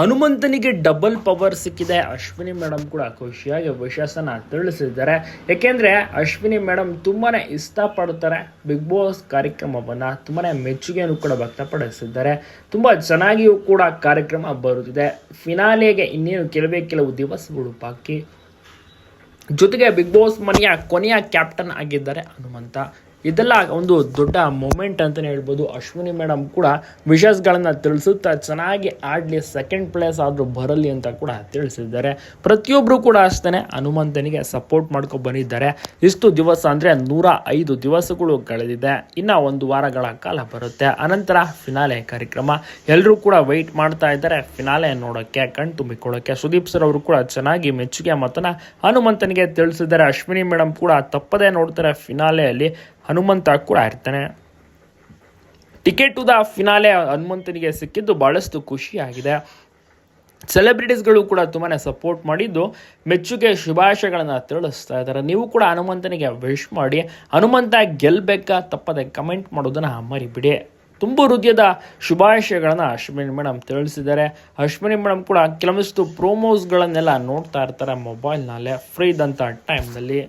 ಹನುಮಂತನಿಗೆ double power ಸಿಕ್ಕಿದೆ. Ashwini madam ಕೂಡ ಖುಷಿಯಾಗಿ ವಿಶ್ವಾಸನ ತಿಳಿಸಿದ್ದಾರೆ. ಏಕೆಂದರೆ ಅಶ್ವಿನಿ ಮೇಡಮ್ ತುಂಬಾನೇ ಇಷ್ಟಪಡ್ತಾರೆ. ಬಿಗ್ ಬಾಸ್ ಕಾರ್ಯಕ್ರಮವನ್ನ ತುಂಬಾನೇ ಮೆಚ್ಚುಗೆಯನ್ನು ಕೂಡ ವ್ಯಕ್ತಪಡಿಸಿದ್ದಾರೆ. ತುಂಬಾ ಚೆನ್ನಾಗಿಯೂ ಕೂಡ ಕಾರ್ಯಕ್ರಮ ಬರುತ್ತಿದೆ. ಫಿನಾಲೆಗೆ ಇನ್ನೇನು ಕೆಲವೇ ಕೆಲವು ದಿವಸಗಳು ಬಾಕಿ. ಜೊತೆಗೆ ಬಿಗ್ ಬಾಸ್ ಮನೆಯ ಕೊನೆಯ ಕ್ಯಾಪ್ಟನ್ ಆಗಿದ್ದಾರೆ ಹನುಮಂತ. ಇದೆಲ್ಲ ಒಂದು ದೊಡ್ಡ ಮೊಮೆಂಟ್ ಅಂತಲೇ ಹೇಳ್ಬೋದು. ಅಶ್ವಿನಿ ಮೇಡಮ್ ಕೂಡ ವಿಷಸ್ಗಳನ್ನು ತಿಳಿಸುತ್ತಾ ಚೆನ್ನಾಗಿ ಆಡಲಿ ಸೆಕೆಂಡ್ ಪ್ಲೇಸ್ ಆದರೂ ಬರಲಿ ಅಂತ ಕೂಡ ತಿಳಿಸಿದ್ದಾರೆ. ಪ್ರತಿಯೊಬ್ಬರು ಕೂಡ ಅಷ್ಟೇ ಹನುಮಂತನಿಗೆ ಸಪೋರ್ಟ್ ಮಾಡ್ಕೊಂಡು ಬಂದಿದ್ದಾರೆ. ಇಷ್ಟು ದಿವಸ ಅಂದರೆ ನೂರ ಐದು ದಿವಸಗಳು ಕಳೆದಿದೆ. ಇನ್ನು ಒಂದು ವಾರಗಳ ಕಾಲ ಬರುತ್ತೆ. ಅನಂತರ ಫಿನಾಲೆ ಕಾರ್ಯಕ್ರಮ. ಎಲ್ಲರೂ ಕೂಡ ವೆಯ್ಟ್ ಮಾಡ್ತಾ ಇದ್ದಾರೆ. ಫಿನಾಲೆ ನೋಡೋಕ್ಕೆ, ಕಣ್ ತುಂಬಿಕೊಳ್ಳೋಕ್ಕೆ. ಸುದೀಪ್ ಸರ್ ಅವರು ಕೂಡ ಚೆನ್ನಾಗಿ ಮೆಚ್ಚುಗೆ ಮತನ ಹನುಮಂತನಿಗೆ ತಿಳಿಸಿದ್ದಾರೆ. ಅಶ್ವಿನಿ ಮೇಡಮ್ ಕೂಡ ತಪ್ಪದೇ ನೋಡ್ತಾರೆ ಫಿನಾಲೆಯಲ್ಲಿ ಹನುಮಂತ ಕೂಡ ಇರ್ತಾನೆ. ಟಿಕೆಟ್ ಟು ದ ಫಿನಾಲೆ ಹನುಮಂತನಿಗೆ ಸಿಕ್ಕಿದ್ದು ಬಹಳಷ್ಟು ಖುಷಿಯಾಗಿದೆ. ಸೆಲೆಬ್ರಿಟೀಸ್ಗಳು ಕೂಡ ತುಂಬಾ ಸಪೋರ್ಟ್ ಮಾಡಿದ್ದು. ಮೆಚ್ಚುಗೆ ಶುಭಾಶಯಗಳನ್ನು ತಿಳಿಸ್ತಾ ಇದ್ದಾರೆ. ನೀವು ಕೂಡ ಹನುಮಂತನಿಗೆ ವಿಶ್ ಮಾಡಿ. ಹನುಮಂತ ಗೆಲ್ಲಬೇಕಾ ತಪ್ಪದೆ ಕಮೆಂಟ್ ಮಾಡೋದನ್ನು ಮರಿಬಿಡಿ. ತುಂಬ ಹೃದಯದ ಶುಭಾಶಯಗಳನ್ನು ಅಶ್ವಿನಿ ಮೇಡಮ್ ತಿಳಿಸಿದ್ದಾರೆ. ಅಶ್ವಿನಿ ಮೇಡಮ್ ಕೂಡ ಕೆಲವಷ್ಟು ಪ್ರೋಮೋಸ್ಗಳನ್ನೆಲ್ಲ ನೋಡ್ತಾ ಇರ್ತಾರೆ ಮೊಬೈಲ್ನಲ್ಲೇ ಫ್ರೀ ಇದ್ದಂಥ ಟೈಮ್ನಲ್ಲಿ